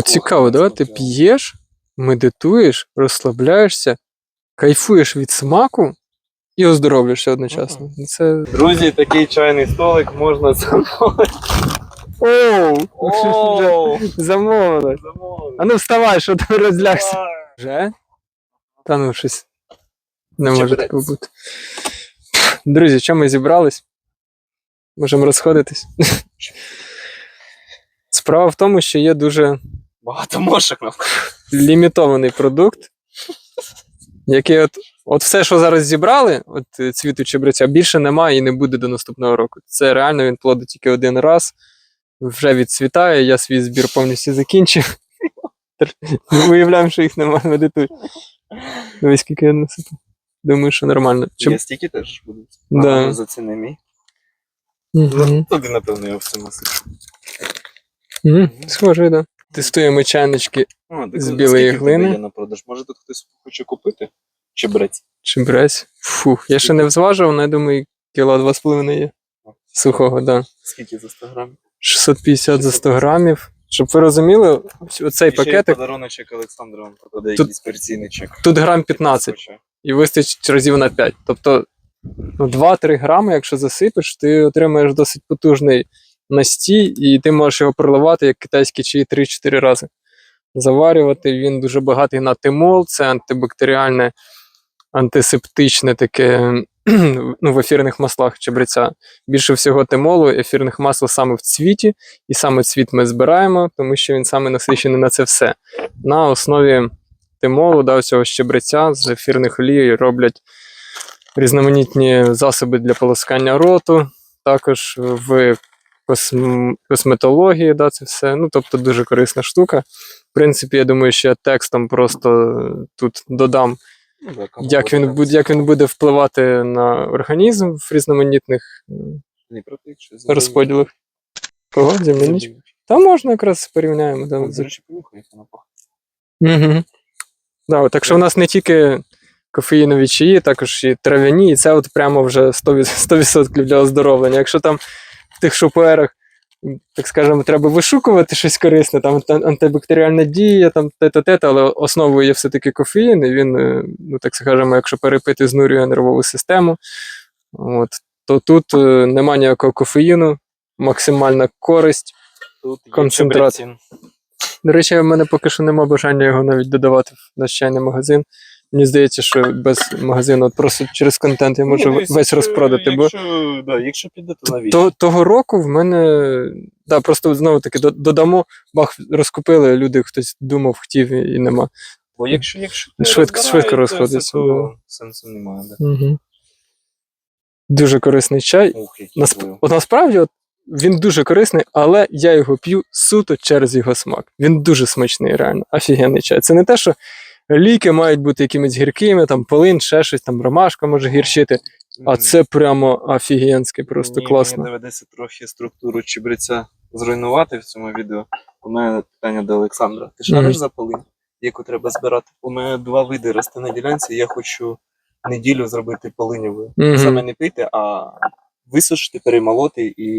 От цікаво, да? Ти п'єш, медитуєш, розслабляєшся, кайфуєш від смаку і оздоровлюєшся одночасно. Це. Друзі, такий чайний столик можна замовити. Оу! Замовили. А ну вставай, що ти розлягся. Вже? Та ну щось. Не може такого бути. Друзі, що ми зібрались? Можемо розходитись. Справа в тому, що є дуже Багато мошок навколо. лімітований продукт, який от, от все, що зараз зібрали, от е, цвіту чебреця, більше немає і не буде до наступного року. Це реально він плодить тільки один раз, вже відцвітає, я свій збір повністю закінчив. Виявляємо, що їх немає, медитуй. Дивись, скільки я насипав. Думаю, що нормально. Чи... Я стільки теж буду. Да. А, Заціни мій. Мгм. Туди, напевно, я все насиплю. Мгм. Схоже, так. Да. Тестуємо чайнички А, так З білої глини. на продаж? Може тут хтось хоче купити? Чебрець. чебрець. Фух, я ще не взважив, але я думаю, кіло два з половиною є. Сухого, так. Да. Скільки за 100 грамів? 650 за 100 грамів. Щоб ви розуміли, оцей пакетик подаруночок Олександра вам покладе Тут- якийсь перційний чек. тут грам 15 і вистачить разів на 5. Тобто ну, 2-3 грами, якщо засипеш, ти отримаєш досить потужний настій, і ти можеш його проливати як китайський чай 3-4 рази. Заварювати він дуже багатий на тимол, це антибактеріальне, антисептичне таке ну, в ефірних маслах чебреця. Більше всього тимолу, ефірних масел саме в цвіті, і саме цвіт ми збираємо, тому що він саме насичений на це все. На основі тимолу, да, цього щебреця з ефірних олій роблять різноманітні засоби для полоскання роту, також в косм... косметології, да, це все. Ну, тобто дуже корисна штука. В принципі, я думаю, що я текстом просто тут додам, Ну, як він, буде, як він буде впливати на організм в різноманітних Не розподілах. Кого? Земляничку? Та можна якраз порівняємо. Да, До речі, як вона пахне. Угу. Да, так що в нас не тільки кофеїнові чаї, також і трав'яні, і це от прямо вже 100%, 100% для оздоровлення. Якщо там тих шуперах, так скажемо, треба вишукувати щось корисне, там антибактеріальна дія, там те-те-те, але основою є все-таки кофеїн, і він, е, ну так скажемо, якщо перепити, знурює нервову систему. От, то тут е, нема ніякого кофеїну, максимальна користь. Тут є До речі, в мене поки що нема бажання його навіть додавати в наш чайний магазин. Мені здається, що без магазину от просто через контент я можу десь, весь розпродати. Бо да, якщо піде, то навіщо? то, того року в мене да, просто знову таки додамо, бах, розкупили, люди хтось думав, хотів і нема. Бо якщо, якщо ти Швидко- швидко розходиться, то сенсу немає. Да. Угу. Дуже корисний чай. Ух, Насп... От насправді от, він дуже корисний, але я його п'ю суто через його смак. Він дуже смачний, реально. Офігенний чай. Це не те, що ліки мають бути якимись гіркими, там полин, ще щось, там ромашка може гірчити. А це прямо офігенське, просто Ні, класно. Мені доведеться трохи структуру чебреця зруйнувати в цьому відео. У мене питання до Олександра. Ти шариш Мгм. за полин, яку треба збирати? У мене два види росте на ділянці, я хочу неділю зробити полиньовою. Мгм. Саме не пити, а висушити, перемолоти і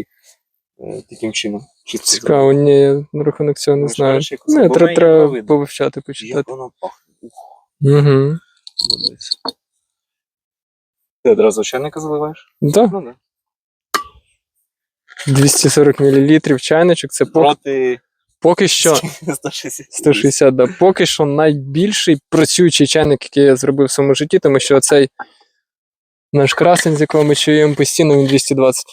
е, таким чином. Цікаво, ні, на рахунок цього не знаю. Не, треба, мені повивчати, зробити. Як воно пахне. Угу. подобається. Ти одразу чайника заливаєш? Да, Ну да. 240 мл чайничок, це поки, Проти поки що 160. 160, да. Поки що найбільший працюючий чайник, який я зробив в своєму житті, тому що цей наш красень, з якого ми чуємо постійно, він 220.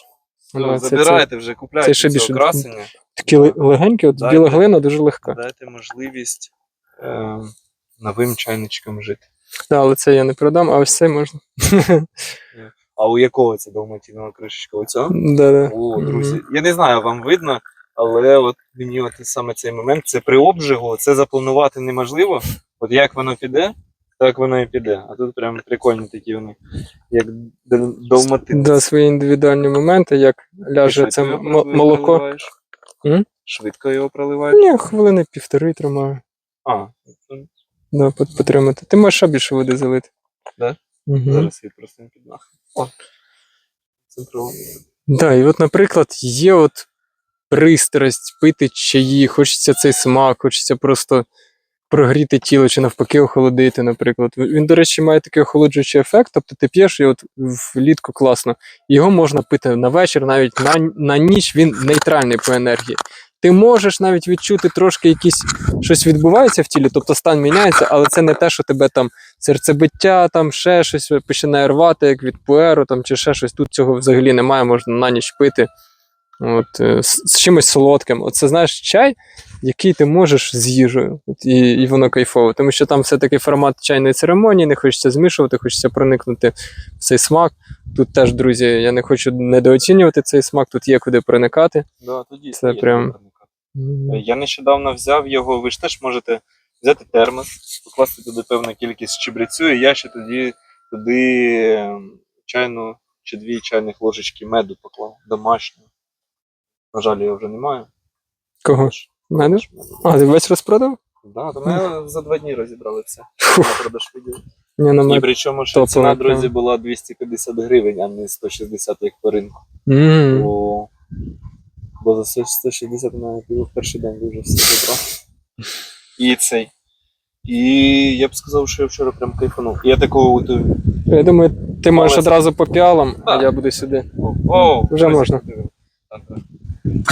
Ну, це- забирайте вже, купляйте це ще цього більше. красення. Такі ле- легенькі, от Дайте. біла глина дуже легка. Дайте можливість е, новим чайничкам жити. Да, але це я не продам, а ось це можна. А у якого це далматінового кришечка? Оцього? Да-да. О, Мгм. друзі. Я не знаю, вам видно, але от мені от саме цей момент, це при обжигу, це запланувати неможливо. От як воно піде, так воно і піде. А тут прям прикольні такі вони, як далматин. Да, свої індивідуальні моменти, як ляже це молоко. Швидко його проливаєш. Ні, хвилини півтори тримаю. А, Да, пот- потримати. Ти можеш ще більше води залити. Да? Угу. зараз я просто не піднахи. О. Центрований. Да, і от, наприклад, є от пристрасть пити чаї, хочеться цей смак, хочеться просто прогріти тіло чи навпаки охолодити, наприклад. Він, до речі, має такий охолоджуючий ефект, тобто ти п'єш і от влітку класно. Його можна пити на вечір, навіть на, на ніч він нейтральний по енергії. Ти можеш навіть відчути трошки якісь щось відбувається в тілі, тобто стан міняється, але це не те, що тебе там серцебиття, там ще щось починає рвати, як від пуеру, там чи ще щось. Тут цього взагалі немає, можна на ніч пити. От, е, з, з чимось солодким. Оце знаєш чай, який ти можеш з їжею, От, і, і воно кайфово. Тому що там все-таки формат чайної церемонії, не хочеться змішувати, хочеться проникнути в цей смак. Тут теж, друзі, я не хочу недооцінювати цей смак, тут є куди проникати. Да, тоді Це прям- Я нещодавно взяв його, ви ж теж можете взяти термос, покласти туди певну кількість чебрецю, і я ще тоді туди ем, чайну чи дві чайних ложечки меду поклав домашнього. На жаль, його вже немає. Кого? Ж меду. А, ти весь розпродав? Да, то ми за два дні розібрали все. На продаж ні, на І мене. причому Топове ціна, друзі, була 250 гривень, а не 160 як по ринку. Бо, за 100 160 навіть в перший день дуже все забрав. І цей. І я б сказав, що я вчора прям кайфанув. Я такого готую. Я думаю, ти можеш Але- одразу по піалам, а Так. я буду сюди. О, Вже можна. так, так,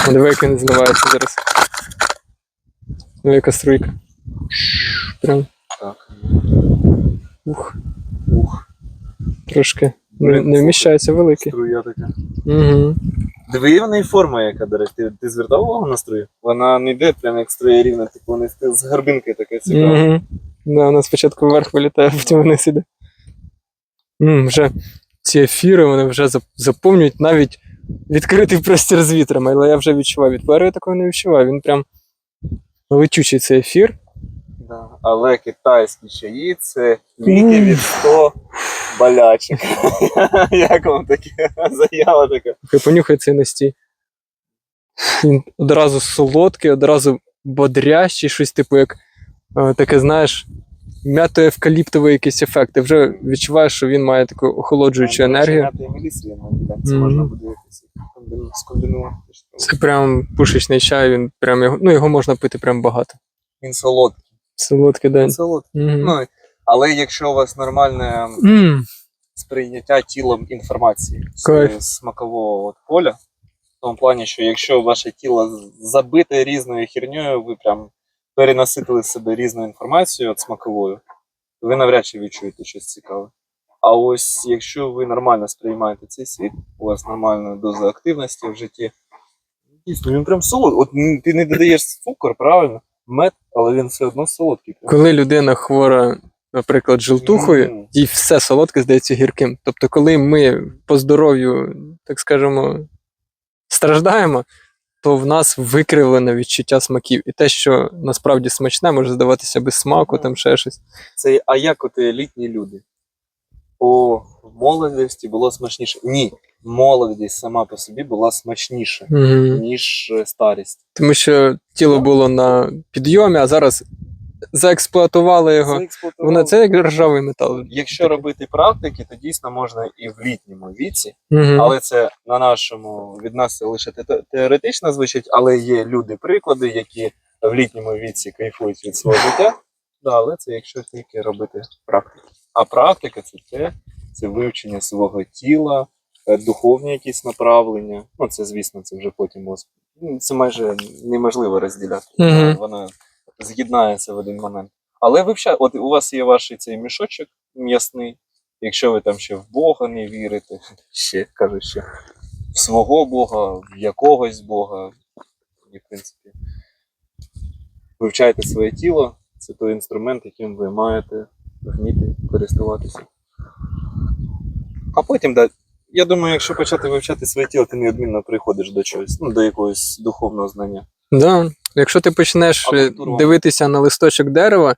так. Диви, як він зливається зараз. Диви, яка струйка. Прям Так. ух, Ух. трошки. Не, не вміщається великий. Струя така. Угу. Диви, в неї форма яка, до речі. Ти, ти звертав увагу на струю? Вона не йде прям як струя рівна, типу вони з- гарбинки така цікава. Угу. Да, вона спочатку вверх вилітає, потім вниз іде. М, вже ці ефіри вони вже зап- заповнюють навіть відкритий простір з вітрами, але я вже відчуваю. Від Пуеру я такого не відчуваю. Він прям летючий цей ефір. Да. Але китайські чаї це ліки від 100 болячок. Як вам таке заява така? Хай понюхай цей настій. Він одразу солодкий, одразу бодрящий, щось типу, як е, таке, знаєш, м'ято-евкаліптовий якийсь ефект. Ти вже відчуваєш, що він має таку охолоджуючу енергію. Це можна буде якось скомбінувати. Це прям пушечний чай, він прям його, ну, його можна пити прям багато. Він солодкий. Солодкий день. Солодкий. Мгм. Ну, але якщо у вас нормальне М, сприйняття тілом інформації з смакового от поля, в тому плані, що якщо ваше тіло забите різною херньою, ви прям перенаситили себе різною інформацією от смаковою, ви навряд чи відчуєте щось цікаве. А ось якщо ви нормально сприймаєте цей світ, у вас нормальна доза активності в житті, дійсно, він прям солодкий. От ти не додаєш цукор, правильно? Мед, але він все одно солодкий. Коли людина хвора, наприклад, жилтухою, Мгм. їй все солодке здається гірким. Тобто, коли ми по здоров'ю, так скажемо, страждаємо, то в нас викривлене відчуття смаків. І те, що насправді смачне, може здаватися без смаку, Мгм. там ще щось. Це а як от літні люди? О, в молодості було смачніше. Ні, молодість сама по собі була смачніша, Мгм. ніж е, старість. Тому що тіло було на підйомі, а зараз заексплуатували його. Це. Воно це як ржавий метал. Якщо робити практики, то дійсно можна і в літньому віці, Мгм. але це на нашому від нас це лише теоретично звучить, але є люди-приклади, які в літньому віці кайфують від свого життя. Да, але це якщо тільки робити практику. А практика це те, це вивчення свого тіла, духовні якісь направлення. Ну, це, звісно, це вже потім ну, це майже неможливо розділяти. Мгм. Вона з'єднається в один момент. Але вивчай, от у вас є ваш цей мішочок м'ясний. Якщо ви там ще в Бога не вірите, ще кажу, ще в свого Бога, в якогось Бога. І, в принципі, вивчайте своє тіло, це той інструмент, яким ви маєте вміти користуватися. А потім, я думаю, якщо почати вивчати своє тіло, ти неодмінно приходиш до чогось, ну, до якогось духовного знання. Да. Якщо ти почнеш А е, дивитися на листочок дерева,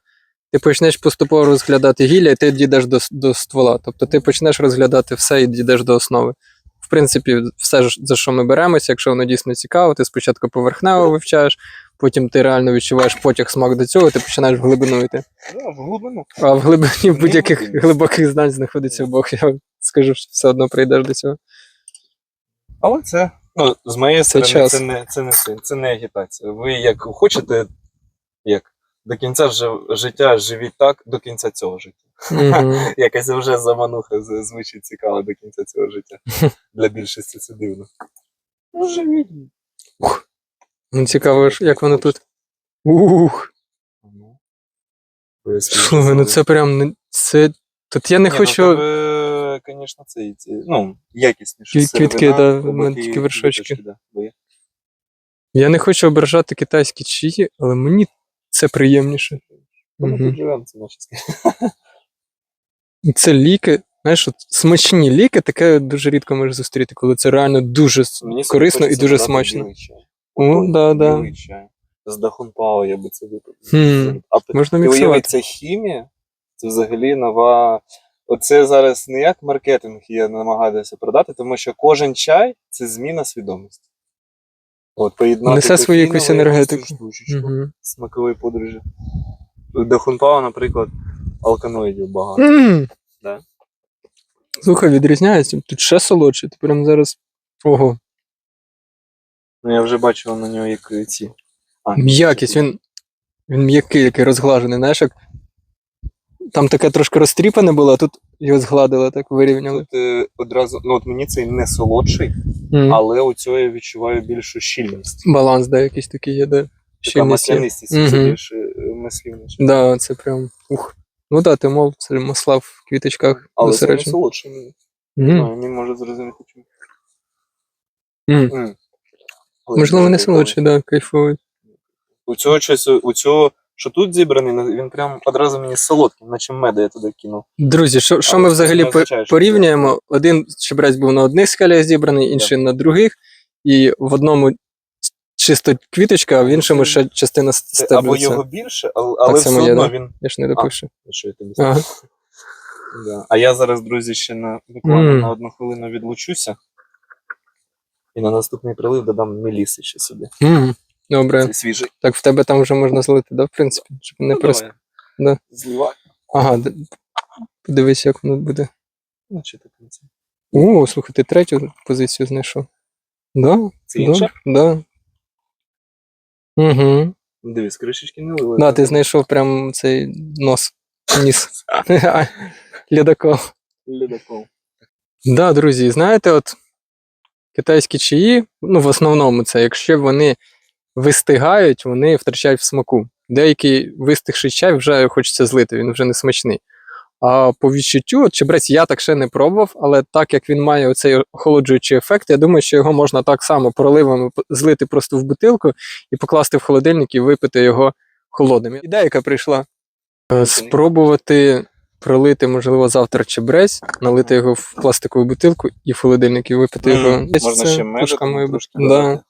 ти почнеш поступово розглядати гілля, і ти дійдеш до, до ствола. Тобто ти почнеш розглядати все і дійдеш до основи. В принципі, все, за що ми беремося, якщо воно дійсно цікаво, ти спочатку поверхнево вивчаєш, потім ти реально відчуваєш потяг смак до цього, ти починаєш в глибину йти. Да, в глибину. А в глибині будь-яких глибоких знань знаходиться Бог. Я скажу, що все одно прийдеш до цього. Але це Ну, з моєї сторони, час. це не, це не це, це не агітація. Ви як хочете, як до кінця жи- життя живіть так до кінця цього життя. Мгм. Якась вже замануха звучить цікава до кінця цього життя. Для більшості це дивно. Ну, живіть. Ну, цікаво, як воно тут. Ух. Ну, Слухай, ну це прям. Це. Тут я не Ні, хочу. Ну, в звісно, це, ці, ну, якісніше. Квітки, да, в мене такі вершочки. да. Я не хочу ображати китайські чиї, але мені це приємніше. Ми тут живемо, це наше Це ліки. Знаєш, от смачні ліки, таке дуже рідко можеш зустріти, коли це реально дуже Мені корисно і дуже смачно. О, да, да. З Дахунпао я би це випив. Хм, Можна міксувати. це хімія, це взагалі нова. Оце зараз не як маркетинг я намагаюся продати, тому що кожен чай це зміна свідомості. От, поєднати Несе свою якусь енергетику. Мгм. смакової подорожі. У Дахунпао, наприклад, алканоїдів багато. М. Да. Слухай, відрізняється. Тут ще солодше. Ти прям зараз. Ого. Ну я вже бачив на нього як ці. А, М'якість, він, він м'який, який розглажений, знаєш, як там таке трошки розтріпане було, а тут його згладили, так вирівняли. Тут е, одразу, ну от мені цей не солодший, М. але у цього я відчуваю більшу щільність. Баланс, да, якийсь такий є, да. Така Щільність є. маслянистість, це Мгм. більше е, маслівніше. Да, це прям. Ух. Ну да, ти мов, це масла в квіточках Але це не зосереджені. солодший мені. М. Ну, Не можу зрозуміти чому. М. М. Але Можливо, не прикольний. солодший, да, кайфовий. У цього щось, у цього, що тут зібраний, ну, він прям одразу мені солодкий, наче меда я туди кинув. Друзі, що, що ми взагалі означає, що порівнюємо? Один чебрець був на одних скелях зібраний, інший на других, і в одному чисто квіточка, а в іншому ще частина с- або його більше, але, але все одно да? він. Я ж не допишу. Що я тобі Ага. Да. А я зараз, друзі, ще на буквально Мм. на одну хвилину відлучуся. І на наступний прилив додам меліси ще собі. М, Добре. Це свіжий. Так в тебе там вже можна злити, да, в принципі? Щоб не Ну, просто. давай. да. Зливай. Ага, д- подивись, як воно буде. Ну, так це. О, слухай, ти третю позицію знайшов. Да? Це інше? Да. Угу. Дивись, кришечки не лили. Да, ти знайшов прям цей нос. Ніс. Ледокол. Ледокол. Да, друзі, знаєте, от китайські чаї, ну, в основному це, якщо вони вистигають, вони втрачають в смаку. Деякий вистигший чай вже хочеться злити, він вже не смачний. А по відчуттю, от чебрець я так ще не пробував, але так як він має оцей охолоджуючий ефект, я думаю, що його можна так само проливами злити просто в бутилку і покласти в холодильник і випити його холодним. Ідея, яка прийшла, е, спробувати пролити, можливо, завтра чебрець, налити його в пластикову бутилку і в холодильник і випити його. Можна ще додати. Да.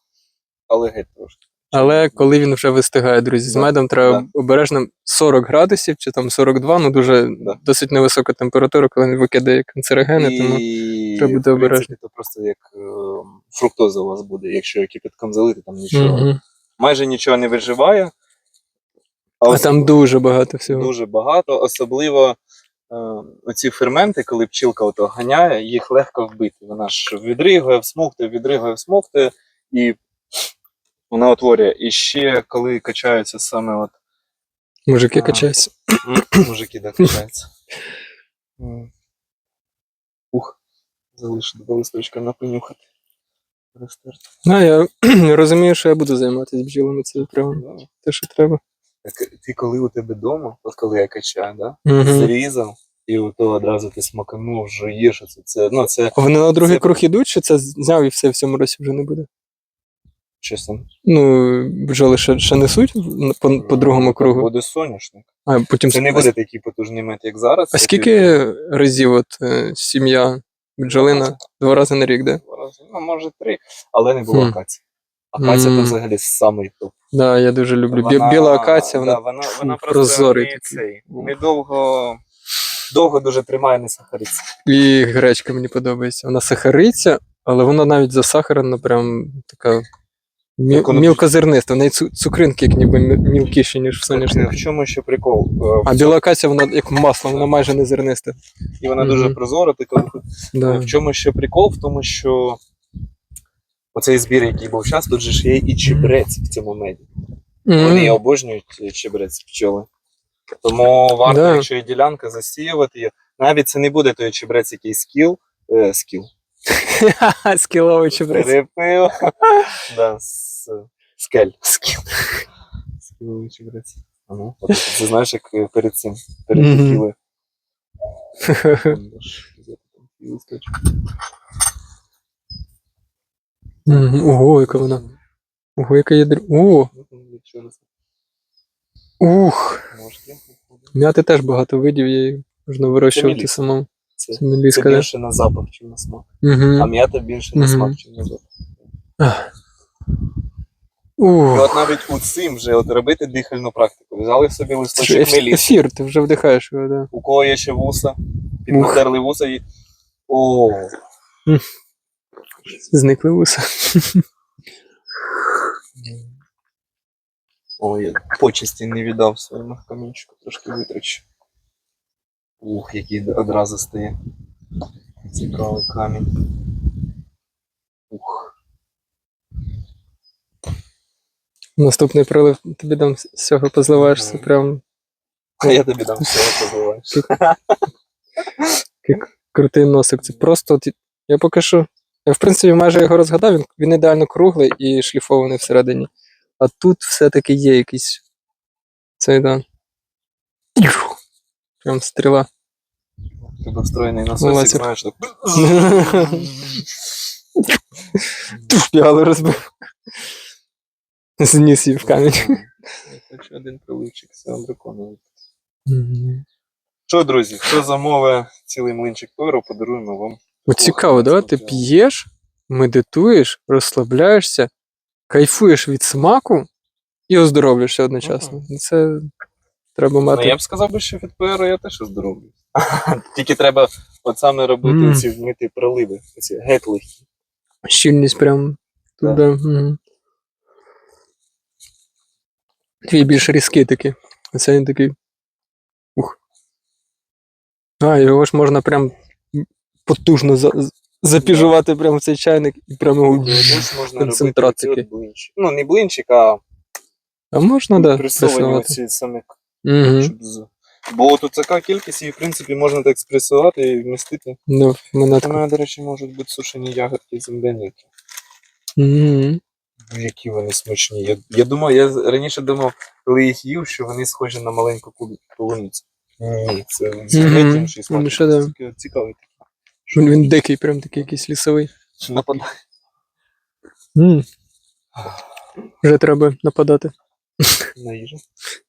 Але геть трошки. Але коли він вже вистигає, друзі, з медом треба обережно 40 градусів чи там 42, ну дуже досить невисока температура, коли він викидає канцерогени, тому треба принципі, обережним. то просто як е, фруктоза у вас буде, якщо кипятком залити, там нічого. Майже нічого не виживає. а ос- там дуже багато всього. дуже багато, особливо е, оці ферменти, коли пчілка ото ганяє, їх легко вбити. Вона ж відригує, всмоктує, відригує, всмоктує, і вона утворює. І ще коли качаються саме от Мужики Ага. качаються. мужики, да, качаються. Ух, залишив два листочка на понюхати. Розтерти. А, я розумію, що я буду займатися бджілами, це прямо Да. те, що треба. Так, ти коли у тебе вдома, от коли я качаю, да? Угу. зрізав, і ото одразу ти смаканув, жуєш. Це, це, ну, це Вони на другий Це- круг ідуть, чи це зняв і все в цьому році вже не буде? Там. Ну, бджоли ще, ще несуть по, по другому кругу. Буде соняшник. А потім Це не буде такий потужний мед, як зараз. а скільки разів от е, сім'я бджолина? Два рази на рік, де? два рази, Ну, може, три, але не було Хм. акації. Акація М. то взагалі самий топ. Да, я дуже люблю. Бі- Біла акація, вона да, вона, вона просто прозорий не, такий. цей, недовго, довго дуже тримає не сахариться. І гречка мені подобається. Вона сахариться, але вона навіть засахарена, прям така мі- Так воно- мілкозерниста. В неї цукринки як ніби мілкіші, ніж в В чому ще прикол? Е, А біла акація, вона як масло, вона майже не зерниста. І вона Мгм. дуже прозора, коли Да. В чому ще прикол? В тому, що оцей збір, який був зараз, тут же ж є і чебрець в цьому меді. Вони обожнюють чебрець пчоли. Тому варто, Да. якщо є ділянка, засіювати її. Навіть це не буде той чебрець, який скіл. Е, скіл. Скіловий чебрець. Перепив. да, скель. Скіл. Скіловий чебрець. А ну, от Це знаєш, як е, перед цим. Перед. Ого, яка вона. Ого, яка є др... О, ух. М'яти теж багато видів, її можна вирощувати самому. Це, Це це більше на запах, ніж на смак. А Угу. м'ята більше на смак, ніж на запах. І от навіть у цим вже от робити дихальну практику. Взяли собі листочок меліси. ефір, ти вже вдихаєш його, да. У кого є ще вуса, піднатерли вуса і. О, Зникли вуса. Ой, я почесті не віддав своєму камінчику, трошки витрачу. Ух, який одразу стає. Цікавий камінь. Ух. Наступний прилив тобі дам з цього позливаєшся. Мгм. Прям А я тобі дам всього позиваєш. крутий носик. Це просто. Я поки що. Я, в принципі, майже його розгадав, він, він ідеально круглий і шліфований всередині. А тут все-таки є якийсь. Цей да. Прям стріла. Тебе встроєний насосик, знаєш, так. Піали розбив. Зніс її в камінь. Хочу один приливчик цього дракона. Що, друзі, хто замовить цілий млинчик пиру, подаруємо вам. От цікаво, да? Ти п'єш, медитуєш, розслабляєшся, кайфуєш від смаку і оздоровлюєшся одночасно. Це треба Ну, я б сказав би, що від ПР я теж оздоровлююсь. Тільки треба от саме робити Мм. ці вмити проливи. Ці геть легкі. Щільність прям Так. туди. Мгм. Твій більш різкий такий. Оце він такий. Ух. А, його ж можна прям потужно за, запіжувати прямо в цей чайник і прямо його. Теж концентрат такий. Ну, не блинчик, а А можна, да, пресовані пресувати. оці саме. Угу. Щоб з... Бо тут така кількість, і в принципі можна так спресувати і вмістити. Ну, мене У мене, до речі, можуть бути сушені ягодки земляники. Мгм. Ну, Які вони смачні. Я, я думав, я раніше думав, коли їх їв, що вони схожі на маленьку полуницю. Ні, це взагалі інший смак. Цікавий. Він, він дикий, прям такий якийсь лісовий. Нападає. Вже треба нападати. На їжу.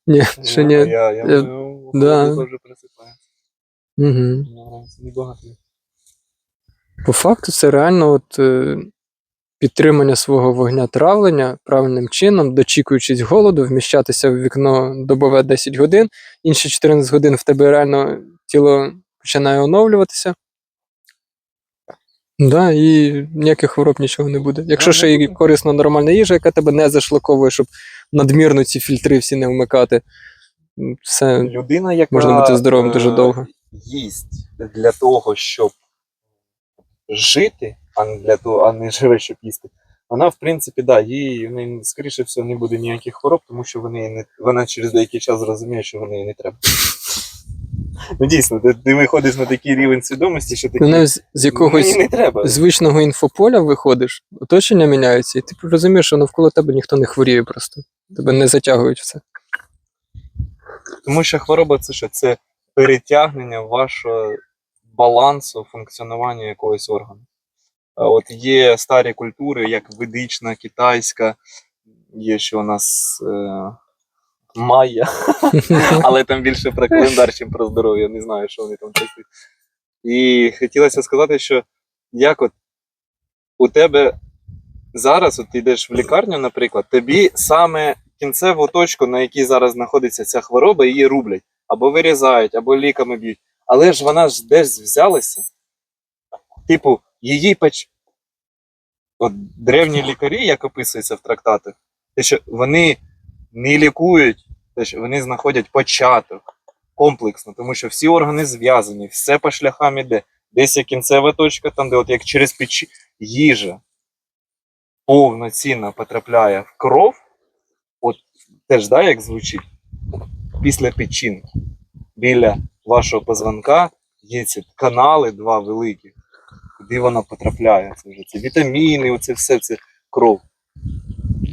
Ні, ще Ну, ні. Я, я, Е, ну, да. вже просипає. Угу. Ну, Небагато. По факту, це реально от, е, підтримання свого вогня травлення правильним чином, дочікуючись голоду, вміщатися в вікно добове 10 годин, інші 14 годин в тебе реально тіло починає оновлюватися. Да, і ніяких хвороб нічого не буде. Якщо ще і корисна нормальна їжа, яка тебе не зашлаковує, щоб надмірно ці фільтри всі не вмикати, все Людина, яка можна бути здоровим е, дуже довго. їсть для того, щоб жити, а не для того, а не живе, щоб їсти. Вона, в принципі, да, їй неї, скоріше всього, не буде ніяких хвороб, тому що вони не, вона через деякий час зрозуміє, що вони не треба. Ну дійсно, ти, ти виходиш на такий рівень свідомості, що такі, навіть з- з якогось не треба. звичного інфополя виходиш, оточення міняється, і ти розумієш, що навколо тебе ніхто не хворіє просто. Тебе не затягують в це. Тому що хвороба це що? Це перетягнення вашого балансу функціонування якогось органу. А От є старі культури, як ведична, китайська, є ще у нас е, майя, але там більше про календар, чим про здоров'я. Не знаю, що вони там такі. І хотілося сказати, що як от у тебе зараз, от ти йдеш в лікарню, наприклад, тобі саме кінцеву точку, на якій зараз знаходиться ця хвороба, її рублять, або вирізають, або ліками б'ють. Але ж вона ж десь взялася. Типу, її печ. От древні лікарі, як описується в трактатах, те, що вони не лікують, що вони знаходять початок комплексно, тому що всі органи зв'язані, все по шляхам іде. Десь є кінцева точка, там, де от як через печі їжа. повноцінно потрапляє в кров, от теж да, як звучить, після печінки, біля вашого позвонка є ці канали два великі, куди вона потрапляє. Це вже ці вітаміни, оце все це кров.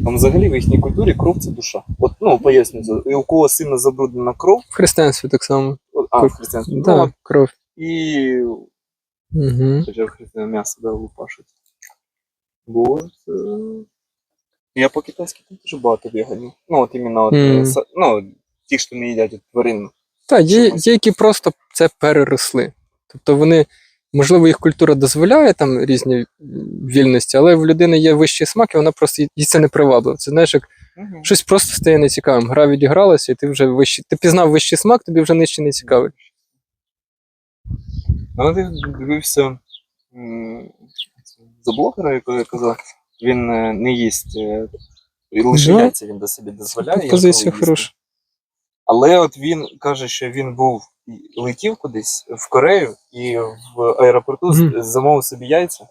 Там взагалі в їхній культурі кров це душа. От, ну, поясню, це. і у кого сильно забруднена кров, В християнстві так само. а, в християнстві, ну, кров. і Угу. Хоча в християн м'ясо да, лупашуть. Бо е, я по китайськи там дуже багато веганів. Ну, от іменно от, са- ну, ті, що не їдять от, тварин. Так, є, є, які просто це переросли. Тобто вони, можливо, їх культура дозволяє там різні вільності, але в людини є вищий смак, і вона просто їй це не привабливо. Це знаєш, як щось просто стає нецікавим. Гра відігралася, і ти вже вищий. Ти пізнав вищий смак, тобі вже нижче не цікавий. Ну, ти дивився за блогера, якого я казав, він е, не їсть. е, і Лише яйця він до собі дозволяє. Позиція хороша. Але от він каже, що він був летів кудись в Корею і в аеропорту Мгм. замовив собі яйця.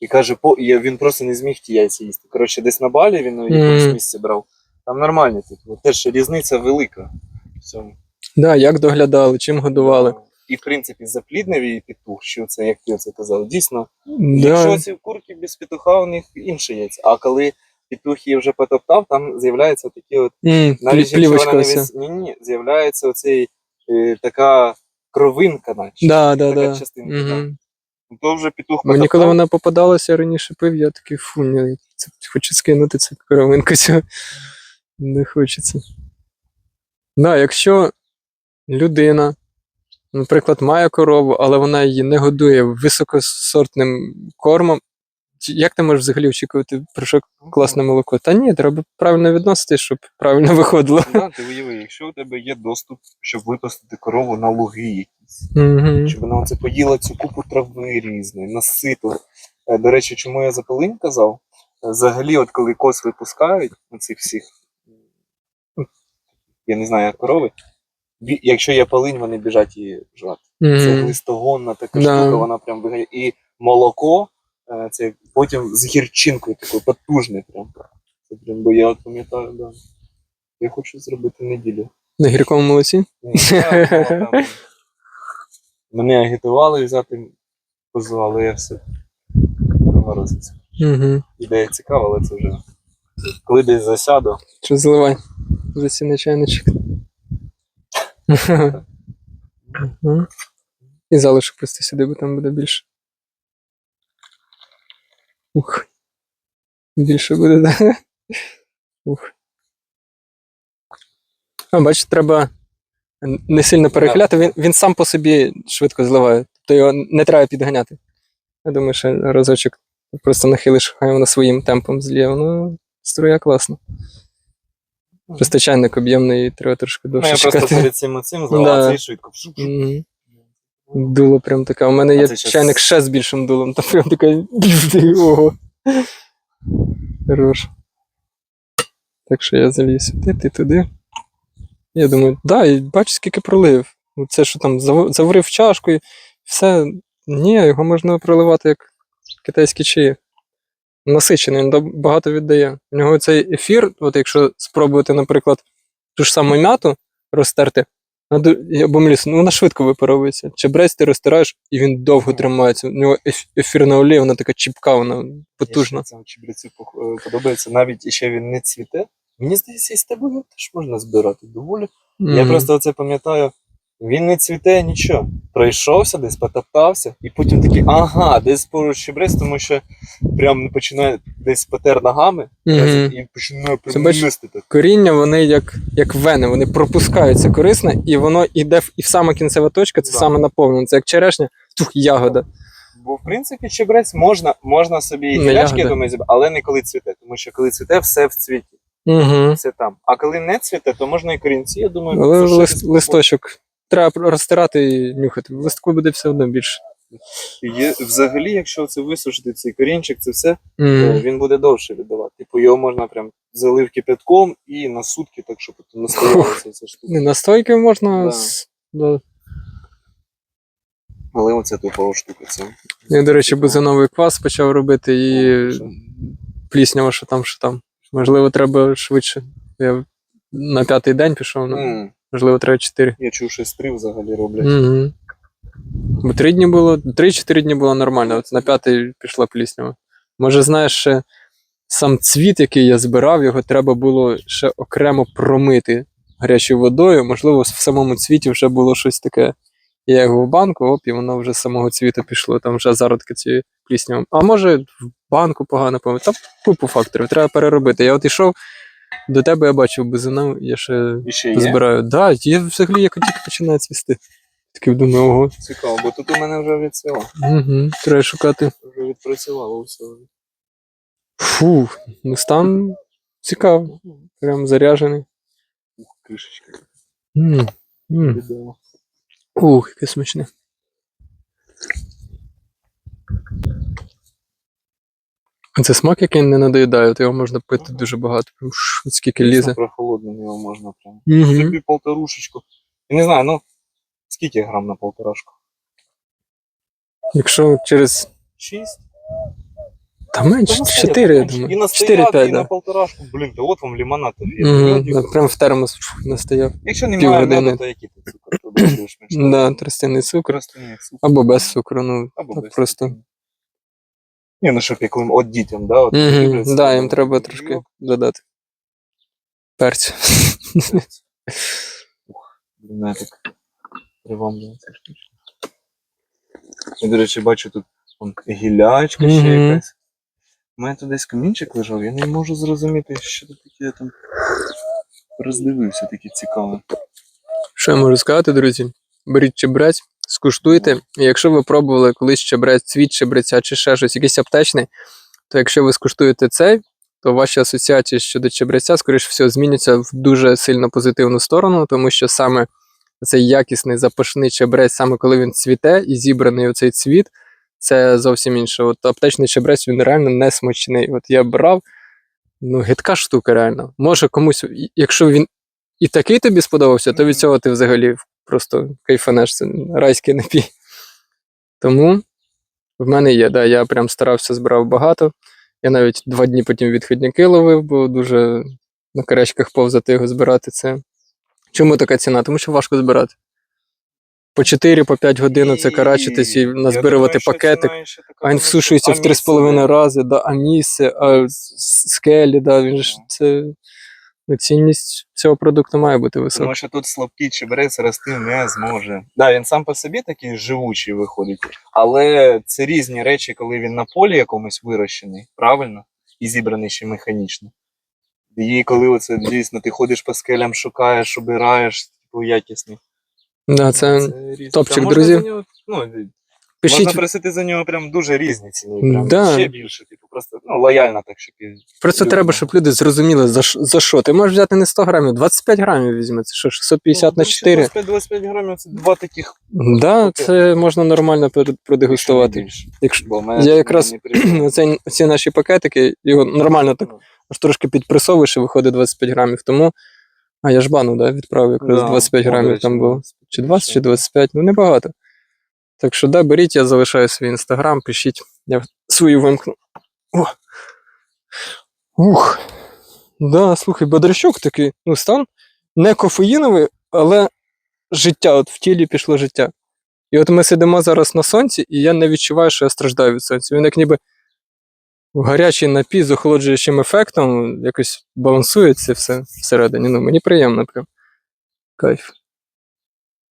І каже, по і він просто не зміг ті яйця їсти. Коротше, десь на балі він у якомусь місці брав. Там нормально, типу, теж різниця велика в цьому. Да, як доглядали, чим годували. І в принципі запліднив її петух, що це, як ти це казав. Дійсно, Да. якщо ці курки без петуха, у них інші яйця. А коли петух її вже потоптав, там з'являються такі от М, навіть якщо вона не вис... ні, ні, з'являється оцей така кровинка, наче. Да, да, така да. частинка, Угу. да. То вже петух Мені коли вона попадалася, я раніше пив, я такий фу, ні, це, хочу скинути цю коровинку цю. Не хочеться. Да, якщо людина, наприклад, має корову, але вона її не годує високосортним кормом, як ти можеш взагалі очікувати про що класне молоко? Та ні, треба правильно відноситись, щоб правильно виходило. Да, ти уяви, якщо у тебе є доступ, щоб випустити корову на луги якісь, щоб вона оце поїла цю купу трави різної, насито. Е, До речі, чому я за полинь казав? Е, Взагалі, от коли кос випускають оцих всіх, ну, я не знаю, як корови, якщо є полинь, вони біжать її жрати. Це глистогонна така Да. штука, вона прям вигає. І молоко, е, це потім з гірчинкою такою потужне. Прям. Це прям, бо я от пам'ятаю, да. Я хочу зробити неділю. На гіркому молоці? Ні, я, там, Мене агітували взяти козу, але я все морозиться. Угу. Ідея цікава, але це вже. Коли десь засяду, Що заливай? Засіне чайничок. І залишок просто сюди, бо там буде більше. Ух. Більше буде, так? Ух. А, бачиш, треба не сильно перехиляти, він, він сам по собі швидко зливає. Тобто його не треба підганяти. Я думаю, що разочок просто нахилиш, хай воно своїм темпом зліє, воно струя класно. Просто чайник об'ємний і треба трошки ну, довше я просто перед цим оцим Да. цей швидко. Шуп-шуп. Мгм. Дуло прям таке. У мене А є це щас- чайник ще з більшим дулом, там прям таке. Ого. Хорош. Так що я заліз сюди, ти туди. Я думаю, да, і бачу, скільки пролив. Ну, Це що там, заварив чашку і все. Ні, його можна проливати як китайські чаї. Насичений, він багато віддає. У нього цей ефір, от якщо спробувати, наприклад, ту ж саму м'яту розтерти, надо, або ну вона швидко випаровується. Чебрець ти розтираєш, і він довго тримається. У нього еф- ефірна олія, вона така чіпка, вона потужна. Я цьому чебрецю е, подобається, навіть ще він не цвіте. Мені здається, із тебе його теж можна збирати доволі. Я просто це пам'ятаю. Він не цвіте нічого. Пройшовся десь, потоптався, і потім такий, ага, десь поруч щебрець, тому що прям починає десь потер ногами Мгм. і починає Це прям бачиш. Коріння, вони як, як вени, вони пропускаються корисне, і воно йде в, і в сама кінцева точка, це Да. саме наповнено. Це як черешня, тух, ягода. Бо в принципі чебрець можна, можна собі і гілячки, я думаю, але не коли цвіте, тому що коли цвіте, все в цвіті, Угу. все там. А коли не цвіте, то можна і корінці, я думаю, Але лист, листочок треба розтирати і нюхати. Листку буде все одно більше. Є, взагалі, якщо це висушити цей корінчик, це все, то він буде довше віддавати. Типу його можна прям залив кипятком і на сутки, так щоб потім настоялася ця штука. Не, настойки можна. Да. з- Да. Але оце тупова штука. Це. Я, до речі, бузиновий квас почав робити і О, що? пліснява, що там, що там. Можливо, треба швидше. Я на п'ятий день пішов, ну, М, можливо, треба чотири. Я чув, що три взагалі роблять. Угу. Бо три дні було, три-чотири дні було нормально, от на п'ятий пішла пліснява. Може, знаєш, ще сам цвіт, який я збирав, його треба було ще окремо промити гарячою водою. Можливо, в самому цвіті вже було щось таке. Я його в банку, оп, і воно вже з самого цвіту пішло, там вже зародки цієї плісняви. А може, в банку погано помити. Та купу факторів, треба переробити. Я от йшов до тебе, я бачив бузину, я ще І ще є. збираю. Так, да, є взагалі як тільки починає цвісти. Такий думаю, ого. Цікаво, бо тут у мене вже відсило. Угу, треба шукати. Вже відпрацювало все. Фу, ну стан цікавий, прям заряджений. Ух, кришечка. м м Відео. Ух, яке смачне. Це смак, який не надоїдає, от його можна пити дуже багато. Прям ш, скільки лізе. Про холодним його можна прям. Угу. Тобі полторушечку. Я не знаю, ну скільки грам на полторашку? Якщо через. Шість? Та менше, Та 4, я І на 4-5, стоянки, і на да. полторашку. Блін, то от вам лимонад. Угу, прям в термос фу, настояв. Якщо немає півгодини. меду, то який ти цукор? То більш-менш. Да, тростяний цукор. Або без цукру, ну Або так без просто. цукру. Ні, ну щоб як лим- от дітям, да? От, Угу, люблять да, їм треба і трошки додати. Перцю. Ух, блін, я так привамлює ця штучка. Я, до речі, бачу тут вон, гілячка ще Мгм. якась. У мене тут десь камінчик лежав, я не можу зрозуміти, що тут таке я там роздивився, таке цікаве. Що я можу сказати, друзі? Беріть чебрець, скуштуйте. І якщо ви пробували колись чебрець, цвіт чебреця чи ще щось, якийсь аптечний, то якщо ви скуштуєте цей, то ваші асоціації щодо чебреця, скоріш всього, зміняться в дуже сильно позитивну сторону, тому що саме цей якісний запашний чебрець, саме коли він цвіте і зібраний оцей цвіт, це зовсім інше. От аптечний чебрець він реально не смачний. От я брав, ну, гидка штука, реально. Може комусь, якщо він і такий тобі сподобався, то від цього ти взагалі просто кайфанеш, це райський напій. Тому в мене є, да, я прям старався, збирав багато. Я навіть два дні потім відходняки ловив, бо дуже на карячках повзати його збирати. Це. Чому така ціна? Тому що важко збирати. По 4-5 годин це карачитись і назбирувати пакетик. А він всушується в А 3,5 місце, рази, да, а місце, а скелі, да, він ж це. Ну, цінність цього продукту має бути висока. Тому що тут слабкий чебрець рости не зможе. Да, він сам по собі такий живучий виходить, але це різні речі, коли він на полі якомусь вирощений, правильно? І зібраний ще механічно. І коли оце дійсно ти ходиш по скелям, шукаєш, обираєш, типу якісний. Да, це різні. топчик, Та друзі. нього, ну, пишіть, Можна просити за нього прям дуже різні ціни. Прям Да. ще більше, типу, просто ну, лояльно так, щоб просто людям. треба, щоб люди зрозуміли, за, за що. Ти можеш взяти не 100 грамів, 25 грамів візьме, це що, 650 на 4. 25 грамів це два таких Да, це можна нормально пер- якщо продегустувати. Якщо Бо мене Я якраз не прийшло. ці наші пакетики, його нормально так Ну, аж трошки підпресовуєш і виходить 25 грамів. Тому. А я ж бану, да, відправив якраз да, 25 ну, грамів там було. Чи 20, чи так. 25, ну небагато. Так що да, беріть, я залишаю свій інстаграм, пишіть, я свою вимкну. О. Ух. Да, слухай, бодрячок такий, ну стан не кофеїновий, але життя, от в тілі пішло життя. І от ми сидимо зараз на сонці, і я не відчуваю, що я страждаю від сонця. Він як ніби гарячий напій з охолоджуючим ефектом, якось балансує це все всередині. Ну, мені приємно прям. Кайф.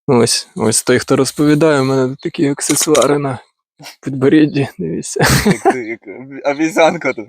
Ось, ось той, хто розповідає, у мене такі аксесуари на підборідді, дивіться. Як ти, як обізянка тут.